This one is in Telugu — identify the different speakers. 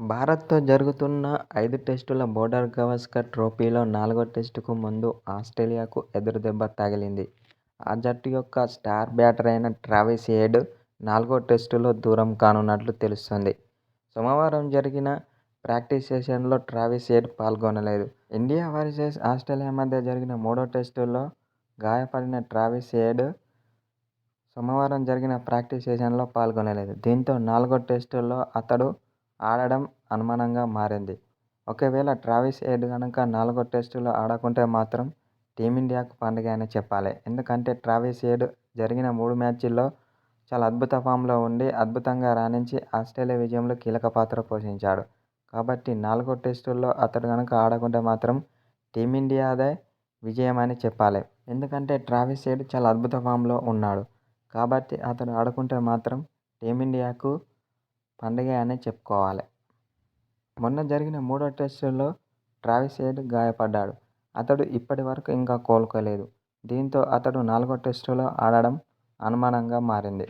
Speaker 1: భారత్తో జరుగుతున్న ఐదు టెస్టుల బోర్డర్ గవాస్కర్ ట్రోఫీలో నాలుగో టెస్టుకు ముందు ఆస్ట్రేలియాకు ఎదురుదెబ్బ తగిలింది. ఆ జట్టు యొక్క స్టార్ బ్యాటర్ అయిన ట్రావిస్ హెడ్ నాలుగో టెస్టులో దూరం కానున్నట్లు తెలుస్తుంది సోమవారం జరిగిన ప్రాక్టీస్ సెషన్లో ట్రావిస్ హెడ్ పాల్గొనలేదు. ఇండియా వర్సెస్ ఆస్ట్రేలియా మధ్య జరిగిన మూడో టెస్టులో గాయపడిన ట్రావిస్ హెడ్ సోమవారం జరిగిన ప్రాక్టీస్ సెషన్లో పాల్గొనలేదు. దీంతో నాలుగో టెస్టులో అతడు ఆడడం అనుమానంగా మారింది. ఒకవేళ ట్రావిస్ హెడ్ కనుక నాలుగో టెస్టులో ఆడకుంటే మాత్రం టీమిండియాకు పండగే అనే చెప్పాలి. ఎందుకంటే ట్రావిస్ హెడ్ జరిగిన మూడు మ్యాచ్ల్లో చాలా అద్భుత ఫామ్లో ఉండి అద్భుతంగా రాణించి ఆస్ట్రేలియా విజయంలో కీలక పాత్ర పోషించాడు. కాబట్టి నాలుగో టెస్టుల్లో అతడు కనుక ఆడకుంటే మాత్రం టీమిండియాదే విజయం అని చెప్పాలి. ఎందుకంటే ట్రావిస్ హెడ్ చాలా అద్భుత ఫామ్లో ఉన్నాడు. కాబట్టి అతడు ఆడకుంటే మాత్రం టీమిండియాకు పండగే అనే చెప్పుకోవాలి. మొన్న జరిగిన మూడో టెస్టులో ట్రావిస్ హెడ్ గాయపడ్డాడు. అతడు ఇప్పటి వరకు ఇంకా కోలుకోలేదు. దీంతో అతడు నాలుగో టెస్టులో ఆడడం అనుమానంగా మారింది.